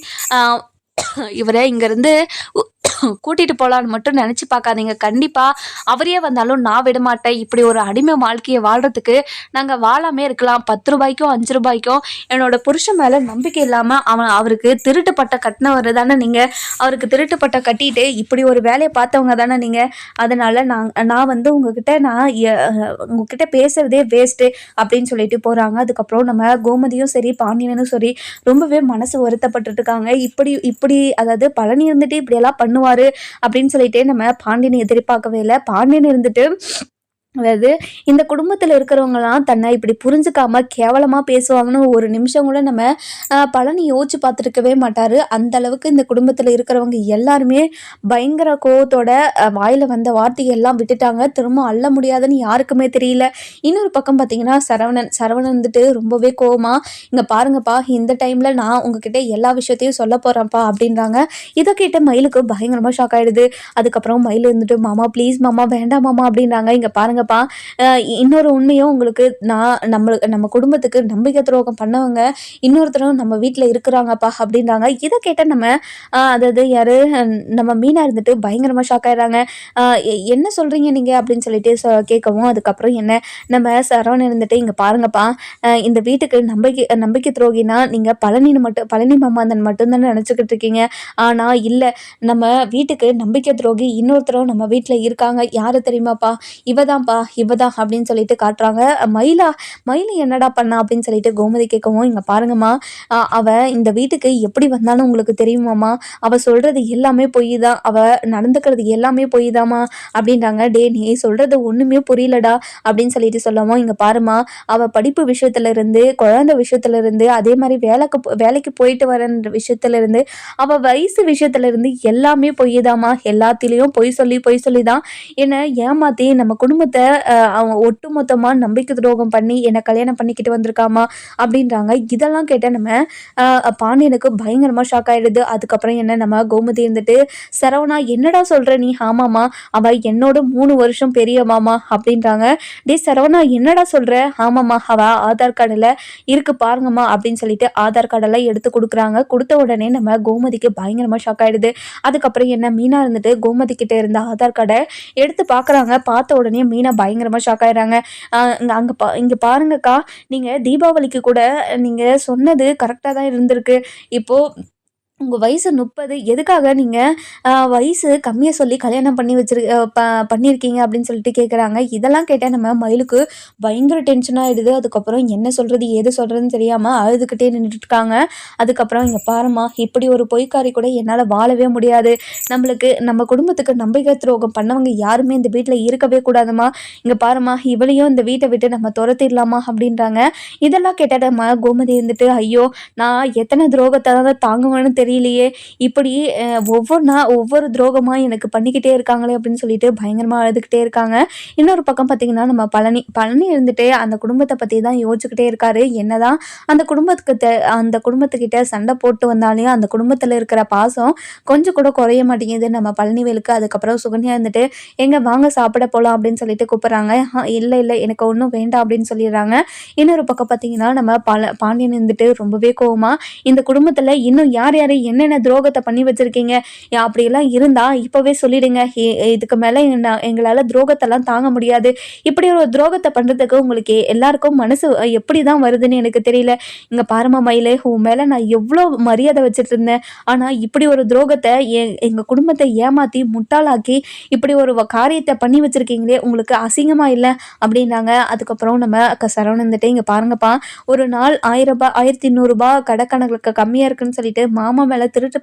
இவரை இங்கேருந்து கூட்டிகிட்டு போகலான்னு மட்டும் நினச்சி பார்க்காதீங்க. கண்டிப்பாக அவரே வந்தாலும் நான் விடமாட்டேன். இப்படி ஒரு அடிமை வாழ்க்கையை வாழ்கிறதுக்கு நாங்கள் வாழாமே இருக்கலாம். பத்து ரூபாய்க்கும் அஞ்சு ரூபாய்க்கும். என்னோட புருஷன் மேலே நம்பிக்கை இல்லாமல் அவன் அவருக்கு திருட்டு திருட்டுப்பட்ட கட்டினவர் தானே நீங்கள் அவருக்கு திருட்டு திருட்டுப்பட்ட கட்டிட்டு இப்படி ஒரு வேலையை பார்த்தவங்க தானே நீங்கள் அதனால் நான் நான் வந்து உங்ககிட்ட நான் உங்ககிட்ட பேசுகிறதே வேஸ்ட்டு அப்படின்னு சொல்லிட்டு போகிறாங்க அதுக்கப்புறம் நம்ம கோமதியும் சரி பாண்டியனும் சரி ரொம்பவே மனசு வருத்தப்பட்டுருக்காங்க இருக்காங்க. இப்படி இப்படி அதாவது பழனி இருந்துட்டு இப்படியெல்லாம் பண்ணுவார் பண்ணுவார் அப்படின்னு சொல்லிட்டு நம்ம பாண்டியனை எதிர்பார்க்கவே இல்லை. பாண்டியன் இருந்துட்டு அதாவது இந்த குடும்பத்தில் இருக்கிறவங்களாம் தன்னை இப்படி புரிஞ்சுக்காம கேவலமாக பேசுவாங்கன்னு ஒரு நிமிஷம் கூட நம்ம பழனி யோசிச்சு பார்த்துருக்கவே மாட்டார். அந்த அளவுக்கு இந்த குடும்பத்தில் இருக்கிறவங்க எல்லாருமே பயங்கர கோவத்தோட வாயில் வந்த வார்த்தைகள் எல்லாம் விட்டுட்டாங்க. திரும்ப அள்ள முடியாதுன்னு யாருக்குமே தெரியல. இன்னொரு பக்கம் பார்த்தீங்கன்னா சரவணன் சரவணன் வந்துட்டு ரொம்பவே கோவமாக இங்கே பாருங்கப்பா இந்த டைமில் நான் உங்ககிட்ட எல்லா விஷயத்தையும் சொல்ல போகிறேன்ப்பா அப்படின்றாங்க. இதை கேட்ட மயிலுக்கு பயங்கரமாக ஷாக் ஆகிடுது அதுக்கப்புறம் மயில் இருந்துட்டு மாமா ப்ளீஸ் மாமா வேண்டாம் மாமா அப்படின்றாங்க. இங்கே பாருங்க பண்ணுங்கப்பா இன்னொரு உண்மையும் உங்களுக்கு நான் நம்ம நம்ம குடும்பத்துக்கு நம்பிக்கை துரோகம் பண்ணவங்க இன்னொருத்தரும் நம்ம வீட்டில் இருக்கிறாங்கப்பா அப்படின்றாங்க இதை கேட்ட நம்ம அதாவது யார் நம்ம மீனாக இருந்துட்டு பயங்கரமாக ஷாக் ஆயிடுறாங்க என்ன சொல்கிறீங்க நீங்கள் அப்படின்னு சொல்லிட்டு கேட்கவும் அதுக்கப்புறம் என்ன நம்ம சரவணன் இருந்துட்டு இங்கே பாருங்கப்பா. இந்த வீட்டுக்கு நம்பிக்கை நம்பிக்கை துரோகினா நீங்கள் பழனின்னு மட்டும் பழனி மாமாந்தன் மட்டும்தானே நினச்சிக்கிட்டு இருக்கீங்க. ஆனால் இல்லை நம்ம வீட்டுக்கு நம்பிக்கை துரோகி இன்னொருத்தரும் நம்ம வீட்டில் இருக்காங்க. யார் தெரியுமாப்பா? பா இவதா அப்படின்னு சொல்லிட்டு காட்டுறாங்க. மயிலா மயிலை என்னடா பண்ணா அப்படின்னு சொல்லிட்டு கோமதி கேட்கவும் இங்கே பாருங்கம்மா அவள் அவ இந்த வீட்டுக்கு எப்படி வந்தாலும் உங்களுக்கு தெரியுமாம்மா? அவ சொல்றது எல்லாமே பொய் தான் அவ நடந்துக்கிறது எல்லாமே பொய் தாம்மா அப்படின்றாங்க. டே நீ சொல்றது ஒண்ணுமே புரியலடா அப்படின்னு சொல்லிட்டு சொல்லவும். இங்க பாருமா அவ படிப்பு விஷயத்துல இருந்து குழந்தை விஷயத்துல இருந்து அதே மாதிரி வேலைக்கு வேலைக்கு போயிட்டு வர விஷயத்துல இருந்து அவ வயசு விஷயத்துல இருந்து எல்லாமே பொய் தாம்மா எல்லாத்திலையும் பொய் சொல்லி பொய் சொல்லி தான் என்னை ஏமாத்தி நம்ம குடும்பத்தை ஆஹ், அவன் ஒட்டுமொத்தமாக நம்பிக்கை துரோகம் பண்ணி என்னை கல்யாணம் பண்ணிக்கிட்டு வந்திருக்காமா அப்படின்றாங்க. இதெல்லாம் கேட்ட நம்ம பாண்டியனுக்கு பயங்கரமாக ஷாக் ஆகிடுது அதுக்கப்புறம் என்ன நம்ம கோமதி இருந்துட்டு சரவணா என்னடா சொல்கிற நீ? ஆமாமா அவ என்னோட மூணு வருஷம் பெரிய மாமா அப்படின்றாங்க. டே சரவணா என்னடா சொல்கிற ஆமாம்மா அவ ஆதார் கார்டில் இருக்கு பாருங்கம்மா அப்படின்னு சொல்லிட்டு ஆதார் கார்டெல்லாம் எடுத்து கொடுக்குறாங்க. கொடுத்த உடனே நம்ம கோமதிக்கு பயங்கரமாக ஷாக் ஆகிடுது அதுக்கப்புறம் என்ன மீனா இருந்துட்டு கோமதி கிட்ட இருந்த ஆதார் கார்டை எடுத்து பார்க்குறாங்க. பார்த்த உடனே மீனா பயங்கரமாக ஷாக் ஆயிடுறாங்க. அங்கே இங்க பா இங்கே பாருங்கக்கா. நீங்கள் தீபாவளிக்கு கூட நீங்கள் சொன்னது கரெக்டாக தான் இருந்திருக்கு. இப்போது உங்கள் வயசு முப்பது எதுக்காக நீங்கள் வயசு கம்மியாக சொல்லி கல்யாணம் பண்ணி வச்சிரு ப பண்ணியிருக்கீங்க அப்படின்னு சொல்லிட்டு கேட்குறாங்க இதெல்லாம் கேட்டால் நம்ம மயிலுக்கு பயங்கர டென்ஷன் ஆகிடுது அதுக்கப்புறம் என்ன சொல்கிறது ஏது சொல்கிறதுன்னு தெரியாமல் அழுதுகிட்டே நின்றுட்டு இருக்காங்க. அதுக்கப்புறம் இங்கே பாருமா இப்படி ஒரு பொய்க்காரி கூட என்னால் வாழவே முடியாது. நம்மளுக்கு நம்ம குடும்பத்துக்கு நம்பிக்கை துரோகம் பண்ணவங்க யாருமே இந்த வீட்டில் இருக்கவே கூடாதும்மா. இங்கே பாருமா இவளையும் இந்த வீட்டை விட்டு நம்ம துரத்திடலாமா அப்படின்றாங்க. இதெல்லாம் கேட்டால் நம்ம கோமதி இருந்துட்டு ஐயோ நான் எத்தனை துரோகத்தை தான் தாங்குவேன்னு தெரியும் தெரியலையே. இப்படி ஒவ்வொன்றா ஒவ்வொரு துரோகமாக எனக்கு பண்ணிக்கிட்டே இருக்காங்களே அப்படின்னு சொல்லிட்டு பயங்கரமாக அழுதுகிட்டே இருக்காங்க. இன்னொரு பக்கம் பார்த்தீங்கன்னா நம்ம பழனி பழனி இருந்துட்டு அந்த குடும்பத்தை பற்றி தான் யோசிச்சுக்கிட்டே இருக்காரு. என்னதான் அந்த குடும்பத்துக்கு அந்த குடும்பத்துக்கிட்ட சண்டை போட்டு வந்தாலையும் அந்த குடும்பத்தில் இருக்கிற பாசம் கொஞ்சம் கூட குறைய மாட்டேங்குது. நம்ம பழனிவேலுக்கு அதுக்கப்புறம் சுகன்யா இருந்துட்டு எங்கே வாங்க சாப்பிட போகலாம் அப்படின்னு சொல்லிட்டு கூப்பிட்றாங்க. இல்லை இல்லை எனக்கு ஒன்றும் வேண்டாம் அப்படின்னு சொல்லிடுறாங்க. இன்னொரு பக்கம் பார்த்தீங்கன்னா நம்ம பல பாண்டியன் இருந்துட்டு ரொம்பவே கோவமாக இந்த குடும்பத்தில் இன்னும் யார் யார் என்னென்ன துரோகத்தை பண்ணி வச்சிருக்கீங்க? அப்படியெல்லாம் இருந்தால் இப்போவே சொல்லிடுங்க. இதுக்கு மேலே எங்களால் துரோகத்தெல்லாம் தாங்க முடியாது. இப்படி ஒரு துரோகத்தை பண்ணுறதுக்கு உங்களுக்கு எல்லாருக்கும் மனசு எப்படி தான் வருதுன்னு எனக்கு தெரியல. இங்கே பாருமா மயிலே உன் மேலே நான் எவ்வளோ மரியாதை வச்சுட்டு இருந்தேன். ஆனால் இப்படி ஒரு துரோகத்தை எ- எங்கள் குடும்பத்தை ஏமாற்றி முட்டாளாக்கி இப்படி ஒரு காரியத்தை பண்ணி வச்சுருக்கீங்களே உங்களுக்கு அசிங்கமாக இல்லை? அப்படின்னாங்க. அதுக்கப்புறம் நம்ம அக்கா சரவணன் இங்கே பாருங்கப்பா ஒரு நாள் ஆயிரம் ரூபாய் ஆயிரத்தி நூறுரூபா கடைக்கணக்கு கம்மியாக இருக்குன்னு சொல்லிட்டு மாமா மேலே திருட்டு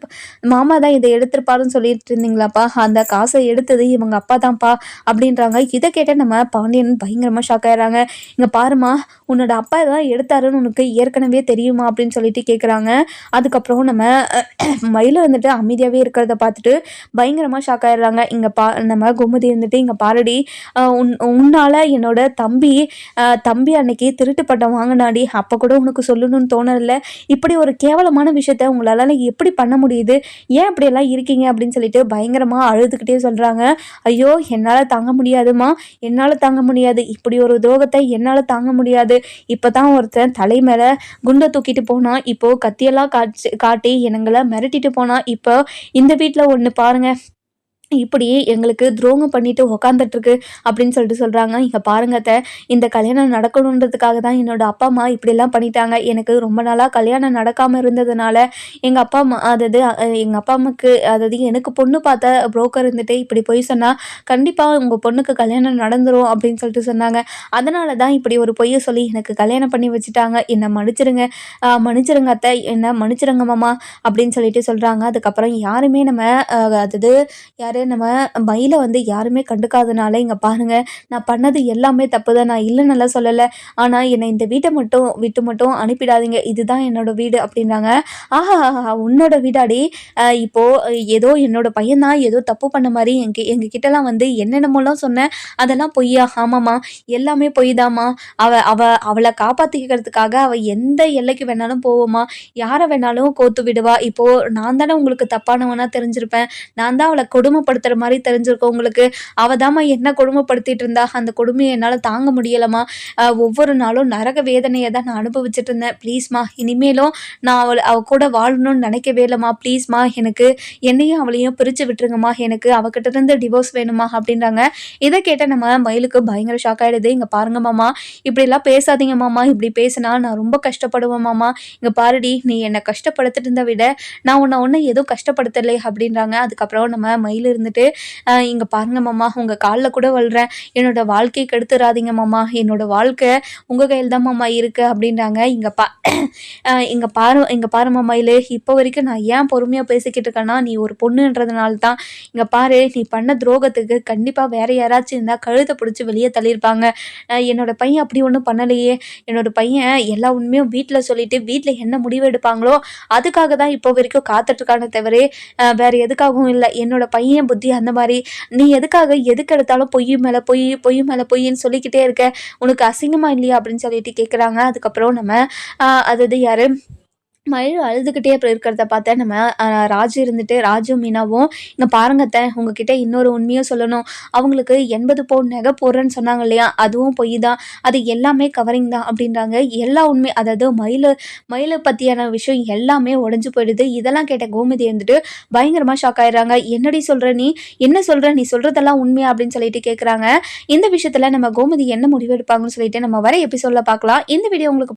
மாமா தான் இதை எடுத்திருப்பாருன்னு சொல்லிட்டு இருந்தீங்களாப்பா? அந்த காசை எடுத்தது இவங்க அப்பா தான்ப்பா அப்படின்றாங்க. இதை கேட்ட நம்ம பாண்டியன் பயங்கரமாக ஷாக் ஆயிடுறாங்க. இங்கே பாருமா உன்னோட அப்பா தான் எடுத்தாருன்னு உனக்கு ஏற்கனவே தெரியுமா? அப்படின்னு சொல்லிட்டு கேட்குறாங்க அதுக்கப்புறம் நம்ம மயில வந்துட்டு அமைதியாகவே இருக்கிறத பார்த்துட்டு பயங்கரமாக ஷாக் ஆயிடுறாங்க. இங்கே பா நம்ம கோமதி இருந்துட்டு இங்கே பாரடி உன் உன்னால் என்னோட தம்பி தம்பி அன்னைக்கு திருட்டு பட்டம் வாங்கினாடி. அப்போ கூட உனக்கு சொல்லணும்னு தோணல. இப்படி ஒரு கேவலமான விஷயத்த உங்களால் எப்படி பண்ண முடியுது? ஏன் இப்படியெல்லாம் இருக்கீங்க? அப்படின்னு சொல்லிட்டு பயங்கரமாக அழுதுகிட்டே சொல்கிறாங்க ஐயோ என்னால் தாங்க முடியாதுமா என்னால் தாங்க முடியாது. இப்படி ஒரு துரோகத்தை என்னால் தாங்க முடியாது. இப்போ தான் ஒருத்தன் தலை மேலே குண்டை தூக்கிட்டு போனான் இப்போது கத்தியெல்லாம் காட்சி காட்டி எனங்களை மிரட்டிட்டு போனான் இப்போ இந்த வீட்டில் ஒன்று பாருங்கள் இப்படி எங்களுக்கு துரோகம் பண்ணிட்டு உக்காந்துட்ருக்கு அப்படின்னு சொல்லிட்டு சொல்கிறாங்க இங்கே பாருங்க அத்தை, இந்த கல்யாணம் நடக்கணுன்றதுக்காக தான் என்னோட அப்பா அம்மா இப்படிலாம் பண்ணிட்டாங்க. எனக்கு ரொம்ப நாளாக கல்யாணம் நடக்காமல் இருந்ததுனால எங்கள் அப்பா அம்மா அதாவது எங்கள் அப்பா அம்மாக்கு அதாவது எனக்கு பொண்ணு பார்த்த புரோக்கர் இருந்துட்டு இப்படி போய் சொன்னால் கண்டிப்பாக உங்கள் பொண்ணுக்கு கல்யாணம் நடந்துரும் அப்படின்னு சொல்லிட்டு சொன்னாங்க. அதனால தான் இப்படி ஒரு பொய்யை சொல்லி எனக்கு கல்யாணம் பண்ணி வச்சுட்டாங்க. என்னை மன்னிச்சிருங்க மன்னிச்சிருங்க அத்தை. என்ன மன்னிச்சிருங்க மாமா அப்படின்னு சொல்லிட்டு சொல்கிறாங்க அதுக்கப்புறம் யாருமே நம்ம அதாவது யார் நம்ம மயிலை வந்து யாருமே கண்டுக்காதனால இங்கே பாருங்க நான் பண்ணது எல்லாமே தப்பு தான் நான் இல்லைன்னெல்லாம் சொல்லலை. ஆனால் என்னை இந்த வீட்டை மட்டும் விட்டு மட்டும் அனுப்பிடாதீங்க. இதுதான் என்னோட வீடு அப்படின்றாங்க. ஆஹா உன்னோட வீடாடி. இப்போது இப்போ ஏதோ என்னோட பையன் தான் ஏதோ தப்பு பண்ண மாதிரி எங்க எங்ககிட்டலாம் வந்து என்னென்னமோலாம் சொன்னேன் அதெல்லாம் பொய்யா? ஆமாம்மா எல்லாமே பொய் தாம்மா அவ அவ அவளை காப்பாற்றிக்கிறதுக்காக அவள் எந்த எல்லைக்கு வேணாலும் போவோமா யாரை வேணாலும் கோத்து விடுவா. இப்போ நான் தானே உங்களுக்கு தப்பானவனா தெரிஞ்சிருப்பேன். நான் தான் அவளை கொடுமை கொடுமைப்படுத்துற மாதிரி தெரிஞ்சிருக்கும் உங்களுக்கு அவள் தாம்மா என்ன கொடுமைப்படுத்திட்டு இருந்தா? அந்த கொடுமையை என்னால் தாங்க முடியலம்மா. ஒவ்வொரு நாளும் நரக வேதனையை தான் நான் அனுபவிச்சுட்டு இருந்தேன். ப்ளீஸ்மா இனிமேலும் நான் அவள் அவ கூட வாழணும்னு நினைக்கவே இல்லைம்மா. ப்ளீஸ்மா எனக்கு என்னையும் அவளையும் பிரித்து விட்டுருங்கம்மா. எனக்கு அவகிட்ட இருந்து டிவோர்ஸ் வேணுமா அப்படின்றாங்க. இதை கேட்ட நம்ம மயிலுக்கு பயங்கர ஷாக் ஆகிடுது இங்கே பாருங்க மாமா இப்படிலாம் பேசாதீங்க மாமா. இப்படி பேசினா நான் ரொம்ப கஷ்டப்படுவேன் மாமா. இங்கே பாருடி நீ என்னை கஷ்டப்படுத்திட்டு இருந்த விட நான் உன்னை ஒன்றும் எதுவும் கஷ்டப்படுத்தலை அப்படின்றாங்க. அதுக்கப்புறம் நம்ம மயில் இருந்துட்டு இங்கே பாருங்க மாமா உங்கள் காலில் கூட வல்றேன் என்னோட வாழ்க்கையை கெடுத்துறாதீங்க மாமா. என்னோட வாழ்க்கை உங்கள் கையில் தான் மாமா இருக்குது அப்படின்றாங்க. இங்கே பா இங்கே பாரு இங்கே பாரு மாமா இல்லை இப்போ வரைக்கும் நான் ஏன் பொறுமையாக பேசிக்கிட்டு இருக்கேன்னா நீ ஒரு பொண்ணுன்றதுனால தான். இங்கே பாரு நீ பண்ண துரோகத்துக்கு கண்டிப்பாக வேற யாராச்சும் இருந்தால் கழுத்தை பிடிச்சி வெளியே தள்ளியிருப்பாங்க. என்னோட பையன் அப்படி ஒன்றும் பண்ணலையே. என்னோட பையன் எல்லா உண்மையும் வீட்டில் சொல்லிட்டு வீட்டில் என்ன முடிவு எடுப்பாங்களோ அதுக்காக தான் இப்போ வரைக்கும் காத்துட்ருக்கானே தவிர வேற எதுக்காகவும் இல்லை. என்னோட பையன் புத்தி அந்த மாதிரி நீ எதுக்காக எதுக்கு எடுத்தாலும் பொய் மேலே பொய் பொய் மேலே பொய்ன்னு சொல்லிக்கிட்டே இருக்க. உனக்கு அசிங்கமா இல்லையா அப்படின்னு சொல்லிட்டு கேட்குறாங்க அதுக்கப்புறம் நம்ம அதாவது யார்? மயில் அழுதுகிட்டே இருக்கிறத பார்த்தா நம்ம ராஜு இருந்துட்டு ராஜு மீனாவும் இங்கே பாருங்கத்த உங்ககிட்ட இன்னொரு உண்மையும் சொல்லணும். அவங்களுக்கு எண்பது பவுன் நகை போடுறேன்னு சொன்னாங்க இல்லையா? அதுவும் பொய் தான். அது எல்லாமே கவரிங் தான் அப்படின்றாங்க. எல்லா உண்மை அதாவது மயில் மயிலை பற்றியான விஷயம் எல்லாமே உடஞ்சு போயிடுது. இதெல்லாம் கேட்ட கோமதி இருந்துட்டு பயங்கரமாக ஷாக் ஆயிடுறாங்க. என்னடி சொல்கிற நீ? என்ன சொல்கிற நீ சொல்கிறதெல்லாம் உண்மையா? அப்படின்னு சொல்லிட்டு கேட்குறாங்க இந்த விஷயத்தில் நம்ம கோமதி என்ன முடிவு எடுப்பாங்கன்னு சொல்லிட்டு நம்ம வர எபிசோடில் பார்க்கலாம். இந்த வீடியோ உங்களுக்கு